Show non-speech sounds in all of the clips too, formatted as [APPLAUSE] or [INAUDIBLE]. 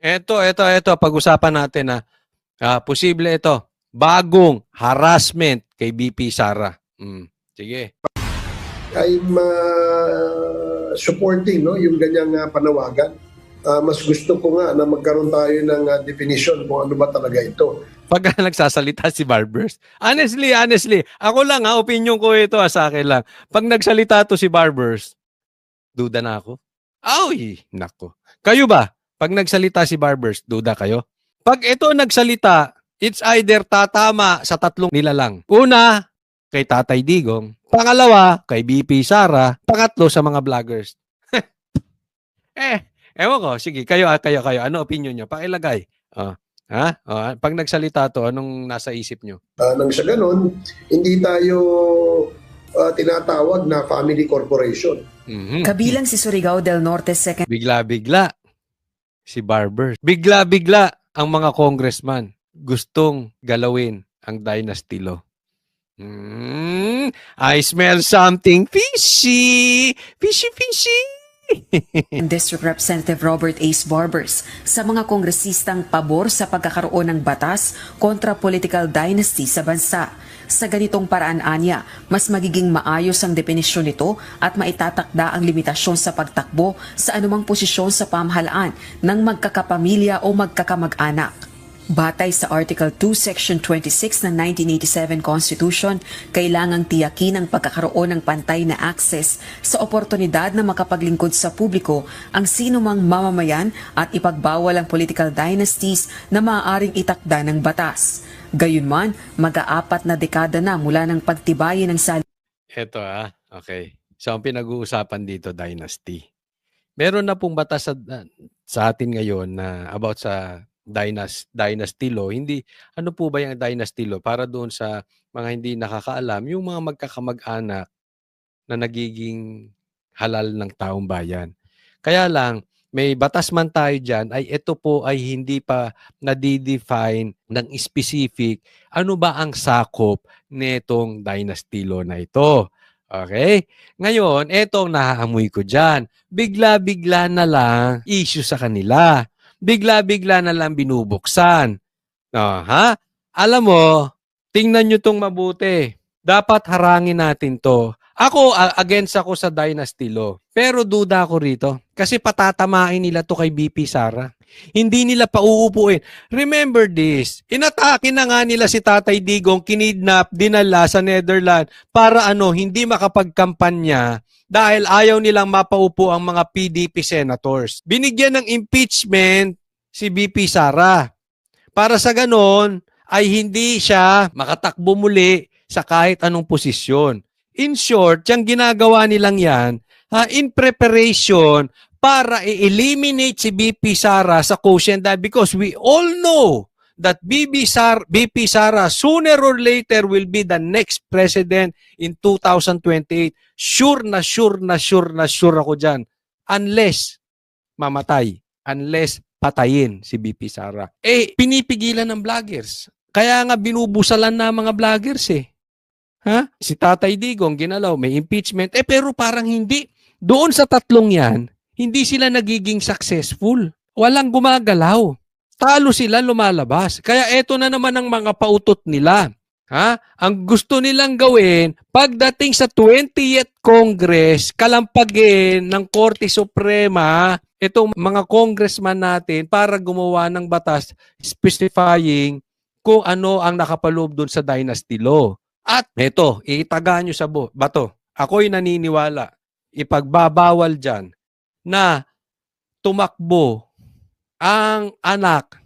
Eto, eto, eto. Pag-usapan natin na ah, posible ito. Bagong harassment kay BP Sara. Mm. Sige. I'm uh, supporting no, yung ganyang uh, panawagan. Uh, mas gusto ko nga na magkaroon tayo ng uh, definition kung ano ba talaga ito. Pag [LAUGHS] nagsasalita si Barbers. Honestly, honestly. Ako lang ha, opinion ko ito ha, sa akin lang. Pag nagsalita to si Barbers, duda na ako. Ay, nako. Kayo ba? Pag nagsalita si Barbers, duda kayo? Pag ito nagsalita, it's either tatama sa tatlong nila lang. Una, kay Tatay Digong. Pangalawa, kay BP Sara. Pangatlo, sa mga vloggers. [LAUGHS] eh, ewan ko. Sige, kayo, ah, kayo, kayo. Ano opinion nyo? Pakilagay. Oh, ha? Oh, pag nagsalita to, anong nasa isip nyo? Uh, nang sa ganun, hindi tayo uh, tinatawag na family corporation. Mhm. Kabilang si Surigao del Norte Second Bigla-bigla si Barbers. Bigla-bigla ang mga congressman gustong galawin ang dynasty law. Mm, I smell something fishy. Fishy, fishy. [LAUGHS] District Representative Robert Ace Barbers sa mga kongresistang pabor sa pagkakaroon ng batas kontra political dynasty sa bansa. Sa ganitong paraan anya, mas magiging maayos ang definisyon nito at maitatakda ang limitasyon sa pagtakbo sa anumang posisyon sa pamahalaan ng magkakapamilya o magkakamag-anak. Batay sa Article 2, Section 26 ng 1987 Constitution, kailangang tiyakin ang pagkakaroon ng pantay na access sa oportunidad na makapaglingkod sa publiko ang sinumang mamamayan at ipagbawal ang political dynasties na maaaring itakda ng batas. Gayunman, mag-aapat na dekada na mula ng pagtibayin ng sal Ito ah, okay. So ang pinag-uusapan dito, dynasty. Meron na pong batas sa, sa atin ngayon na about sa dynasty, dynasty law. Hindi, ano po ba yung dynasty law? Para doon sa mga hindi nakakaalam, yung mga magkakamag-anak na nagiging halal ng taong bayan. Kaya lang, may batas man tayo dyan, ay ito po ay hindi pa nadidefine ng specific ano ba ang sakop nitong dynasty law na ito. Okay? Ngayon, etong naaamoy ko dyan. Bigla-bigla na lang issue sa kanila. Bigla-bigla na lang binubuksan. Oh, ha? Alam mo, tingnan nyo tong mabuti. Dapat harangin natin to. Ako, against ako sa dynasty law. Pero duda ako rito. Kasi patatamain nila to kay BP Sara. Hindi nila pauupuin. Remember this, inatake na nga nila si Tatay Digong, kinidnap, dinala sa Netherlands para ano, hindi makapagkampanya dahil ayaw nilang mapaupo ang mga PDP senators. Binigyan ng impeachment si BP Sara. Para sa ganon, ay hindi siya makatakbo muli sa kahit anong posisyon. In short, yung ginagawa nilang yan, ha, in preparation para i-eliminate si BP Sara sa quotient dahil because we all know that BP Sara, BP Sara sooner or later will be the next president in 2028. Sure na sure na sure na sure ako dyan. Unless mamatay. Unless patayin si BP Sara. Eh, pinipigilan ng vloggers. Kaya nga binubusalan na mga vloggers eh. Ha? Si Tatay Digong ginalaw, may impeachment. Eh pero parang hindi. Doon sa tatlong yan, hindi sila nagiging successful. Walang gumagalaw. Talo sila lumalabas. Kaya eto na naman ang mga pautot nila. Ha? Ang gusto nilang gawin, pagdating sa 20th Congress, kalampagin ng Korte Suprema itong mga congressman natin para gumawa ng batas specifying kung ano ang nakapaloob doon sa dynasty law. At ito, iitaga nyo sa bato. Ako'y naniniwala, ipagbabawal dyan na tumakbo ang anak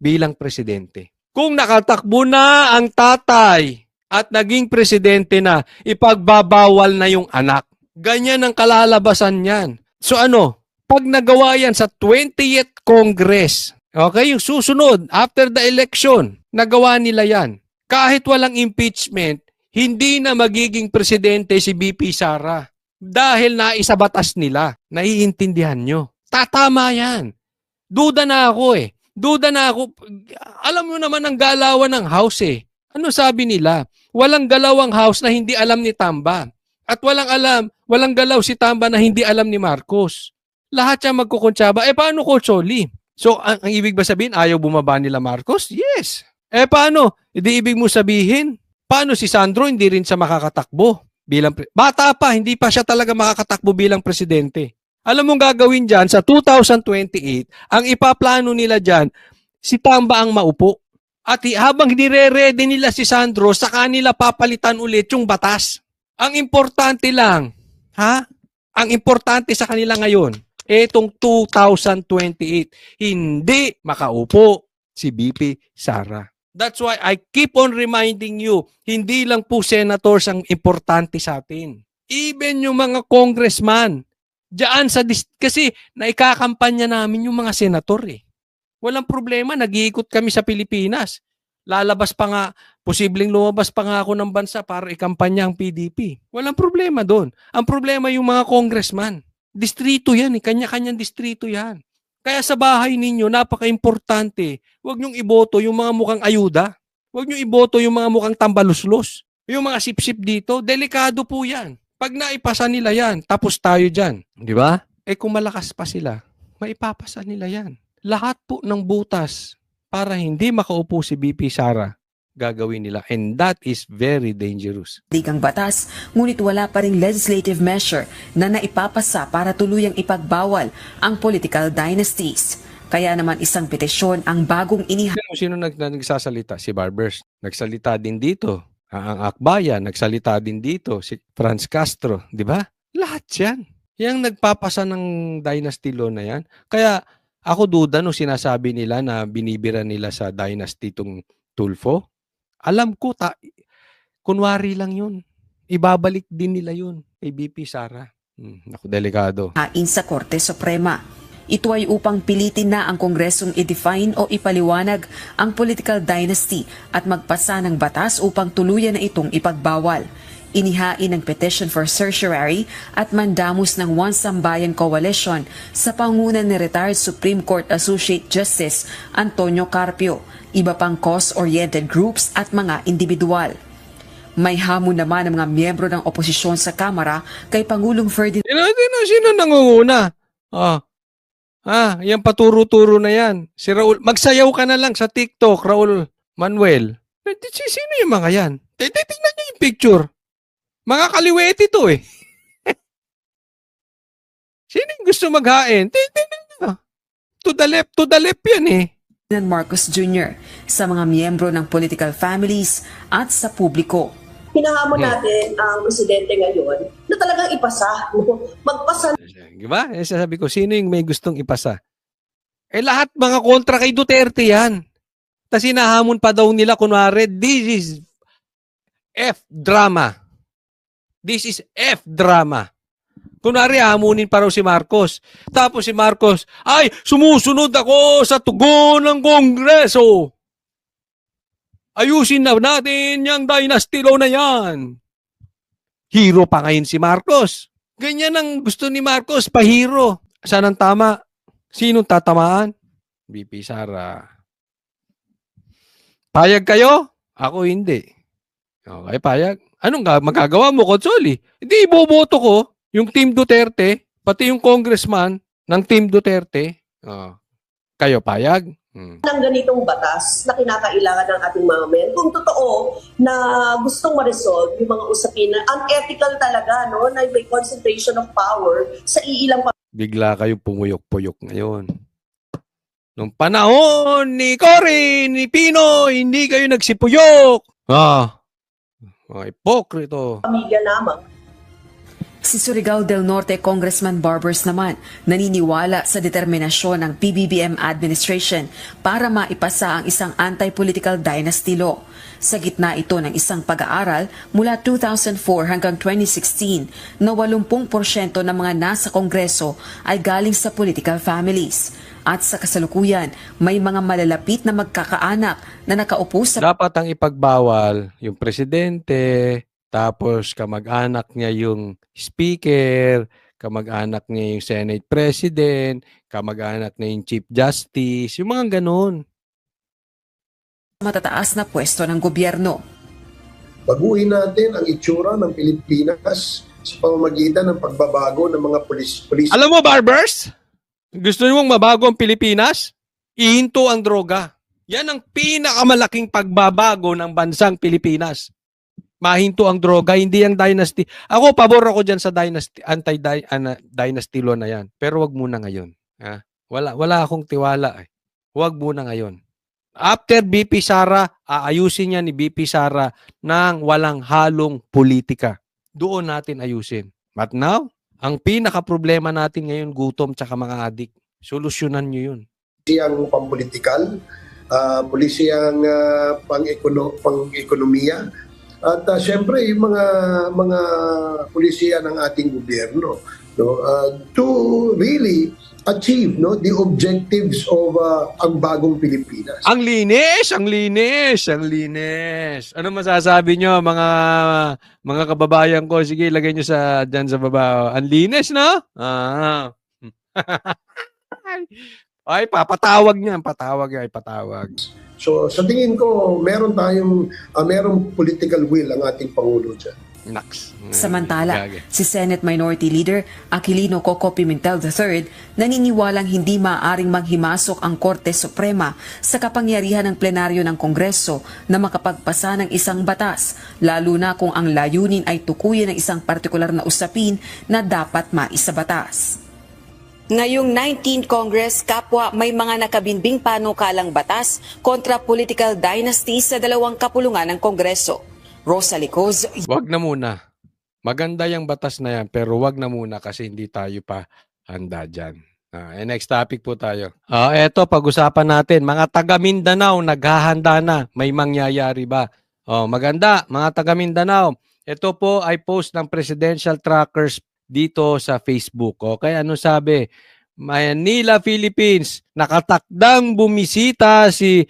bilang presidente. Kung nakatakbo na ang tatay at naging presidente na, ipagbabawal na yung anak. Ganyan ang kalalabasan niyan. So ano, pag nagawa yan sa 20th Congress, okay, yung susunod, after the election, nagawa nila yan. Kahit walang impeachment, hindi na magiging presidente si BP Sara. Dahil naisabatas nila. Naiintindihan nyo. Tatama yan. Duda na ako eh. Duda na ako. Alam mo naman ang galawan ng house eh. Ano sabi nila? Walang galawang house na hindi alam ni Tamba. At walang alam, walang galaw si Tamba na hindi alam ni Marcos. Lahat siya magkukuntsaba. Eh paano ko, Choli? So, ang, ang ibig ba sabihin, ayaw bumaba nila Marcos? Yes. Eh, paano? Hindi ibig mo sabihin, paano si Sandro hindi rin siya makakatakbo bilang, pre- bata pa, hindi pa siya talaga makakatakbo bilang presidente. Alam mong gagawin dyan, sa 2028, ang ipaplano nila dyan, si Tamba ang maupo. At habang nire-ready nila si Sandro, sa kanila papalitan ulit yung batas. Ang importante lang, ha? Ang importante sa kanila ngayon, etong 2028, hindi makaupo si BP Sara. That's why I keep on reminding you, hindi lang po senators ang importante sa atin. Even yung mga congressman, diyan sa kasi naikakampanya namin yung mga senator eh. Walang problema, nag-iikot kami sa Pilipinas. Lalabas pa nga, posibleng lumabas pa nga ako ng bansa para ikampanya ang PDP. Walang problema doon. Ang problema yung mga congressman. Distrito yan eh, kanya-kanyang distrito yan. Kaya sa bahay ninyo, napaka-importante, huwag niyong iboto yung mga mukhang ayuda. Huwag niyong iboto yung mga mukhang tambaluslos. Yung mga sip-sip dito, delikado po yan. Pag naipasa nila yan, tapos tayo dyan. Di ba? Eh kung malakas pa sila, maipapasa nila yan. Lahat po ng butas para hindi makaupo si BP Sara, gagawin nila. And that is very dangerous. Digang batas, ngunit wala pa ring legislative measure na naipapasa para tuluyang ipagbawal ang political dynasties. Kaya naman isang petisyon ang bagong iniha Sino, sino nag, nagsasalita? Si Barbers. Nagsalita din dito. Ah, Ang Akbayan, nagsalita din dito. Si Franz Castro, di ba? Lahat yan. Yang nagpapasa ng dynasty law na yan. Kaya ako duda no sinasabi nila na binibira nila sa dynasty tong Tulfo. Alam ko, ta kunwari lang yun. Ibabalik din nila yun kay BP Sara. Hmm, naku, delikado. hain sa Korte Suprema. Ito ay upang pilitin na ang Kongresong i-define o ipaliwanag ang political dynasty at magpasa ng batas upang tuluyan na itong ipagbawal. Inihain ang petition for certiorari at mandamus ng One Sambayan Coalition sa pangunan ni retired Supreme Court Associate Justice Antonio Carpio, iba pang cause-oriented groups at mga individual. May hamon naman ng mga miyembro ng oposisyon sa Kamara kay Pangulong Ferdinand Sino, sino, sino nangunguna? Ah. Ah, yan paturo-turo na yan. Si Raul, magsayaw ka na lang sa TikTok, Raul Manuel. Eh, Sino yung mga yan? T- t- Tingnan niyo yung picture. Mga kaliwete to eh. [LAUGHS] Sino yung gusto maghain? To the left, to the left yan eh. Marcos Jr. sa mga miyembro ng political families at sa publiko. hinahamon Hmm. natin ang presidente ngayon na talagang ipasa, no? [LAUGHS] magpasa Di ba? Eh, sasabi ko, sino yung may gustong ipasa? Eh lahat mga kontra kay Duterte yan. Tapos hinahamon pa daw nila, kunwari, this is F drama. This is F drama. Kunwari, hamunin pa raw si Marcos. Tapos si Marcos, ay, sumusunod ako sa tugon ng Kongreso. Ayusin na natin yung dynasty law na yan. Hero pa ngayon si Marcos. Ganyan ang gusto ni Marcos, pahiro. Saan ang tama? Sinong tatamaan? BP Sara. Payag kayo? Ako hindi. Okay, payag. Anong ga- magagawa mo, Consoli? Hindi, iboboto ko yung Team Duterte, pati yung congressman ng Team Duterte. Oh. Kayo, payag? Hmm. ng ganitong batas na kinakailangan ng ating mga men. Kung totoo na gustong ma-resolve yung mga usapin na unethical talaga, no, na may concentration of power sa iilang bigla kayo pumuyok-puyok ngayon. Nung panahon ni Cory, ni Pino, hindi kayo nagsipuyok. Ah, mga ipokrito. pamilya lamang. Si Surigao del Norte Congressman Barbers naman naniniwala sa determinasyon ng PBBM administration para maipasa ang isang anti-political dynasty law. Sa gitna ito ng isang pag-aaral mula 2004 hanggang 2016 na 80% ng mga nasa Kongreso ay galing sa political families. At sa kasalukuyan, may mga malalapit na magkakaanak na nakaupo sa Dapat ang ipagbawal yung presidente, tapos kamag-anak niya yung speaker, kamag-anak niya yung Senate President, kamag-anak niya yung Chief Justice, yung mga ganun. matataas na pwesto ng gobyerno. Baguhin natin ang itsura ng Pilipinas sa pamamagitan ng pagbabago ng mga polis, polis Alam mo, Barbers? Gusto niyo mabago ang Pilipinas? Ihinto ang droga. Yan ang pinakamalaking pagbabago ng bansang Pilipinas. Mahinto ang droga, hindi ang dynasty. Ako, pabor ako dyan sa dynasty, anti-dynasty law na yan. Pero wag muna ngayon. Ha? Wala, wala akong tiwala. Eh. Wag muna ngayon. After BP Sara, aayusin niya ni BP Sara ng walang halong politika. Doon natin ayusin. But now, ang pinaka-problema natin ngayon, gutom tsaka mga adik. Solusyonan nyo yun. Pulisiyang pampolitikal, uh, pulisiyang uh, pang-ekono, pang-ekonomiya, at uh, syempre yung mga mga pulisiya ng ating gobyerno no uh, to really achieve no the objectives of uh, ang bagong Pilipinas. Ang linis, ang linis, ang linis. Ano masasabi nyo mga mga kababayan ko? Sige, ilagay nyo sa dyan sa baba. Ang linis, no? Ah. [LAUGHS] Ay, papatawag niya, patawag ay patawag. So sa tingin ko meron tayong uh, merong political will ang ating pangulo diyan. Naks. Samantala, Gage. si Senate Minority Leader Aquilino Coco Pimentel III naniniwalang hindi maaaring maghimasok ang Korte Suprema sa kapangyarihan ng plenaryo ng Kongreso na makapagpasa ng isang batas, lalo na kung ang layunin ay tukuyin ng isang partikular na usapin na dapat maisabatas. Ngayong 19 Congress, kapwa may mga nakabinbing panukalang batas kontra political dynasty sa dalawang kapulungan ng Kongreso. Rosa Licoz, Wag na muna. Maganda yung batas na yan, pero wag na muna kasi hindi tayo pa handa dyan. Ah, eh, next topic po tayo. Ah, eto, pag-usapan natin. Mga taga Mindanao, naghahanda na. May mangyayari ba? Oh, maganda, mga taga Mindanao. Ito po ay post ng Presidential Trackers dito sa Facebook. Okay, ano sabi? Manila, Philippines, nakatakdang bumisita si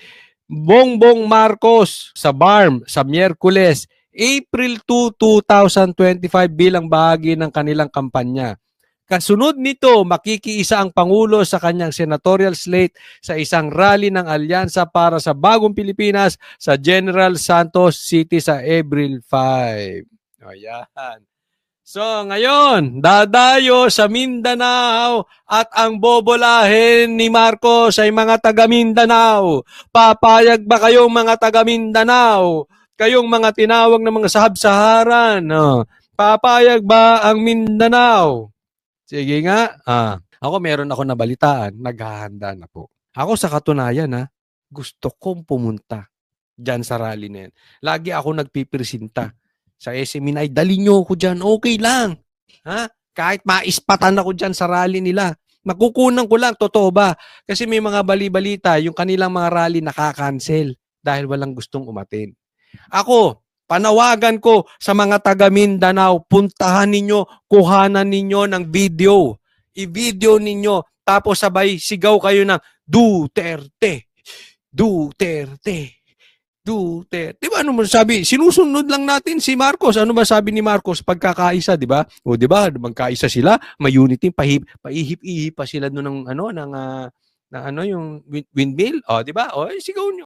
Bongbong Marcos sa BARM sa Miyerkules, April 2, 2025 bilang bahagi ng kanilang kampanya. Kasunod nito, makikiisa ang Pangulo sa kanyang senatorial slate sa isang rally ng Alyansa para sa Bagong Pilipinas sa General Santos City sa April 5. Ayan. So ngayon, dadayo sa Mindanao at ang bobolahin ni Marcos ay mga taga Mindanao. Papayag ba kayong mga taga Mindanao? Kayong mga tinawag ng mga sahab-saharan. No? Papayag ba ang Mindanao? Sige nga. Ah, ako meron ako nabalitaan, naghahanda na po. Ako sa katunayan ha, gusto kong pumunta dyan sa rally na yan. Lagi ako nagpipresinta sa SMN ay dali nyo ako dyan, okay lang. Ha? Kahit maispatan ako dyan sa rally nila. Makukunan ko lang, totoo ba? Kasi may mga bali-balita, yung kanilang mga rally nakakancel dahil walang gustong umatin. Ako, panawagan ko sa mga taga Mindanao, puntahan ninyo, kuhanan ninyo ng video. I-video ninyo, tapos sabay sigaw kayo ng Duterte, Duterte, Duterte. Di ba ano mo sabi? Sinusunod lang natin si Marcos. Ano ba sabi ni Marcos pagkakaisa, di ba? O di ba, magkaisa sila, may unity, pahip, paihip-ihip pa sila noon ng ano ng ah, ng ano yung wind- windmill. O di ba? O eh, sigaw nyo.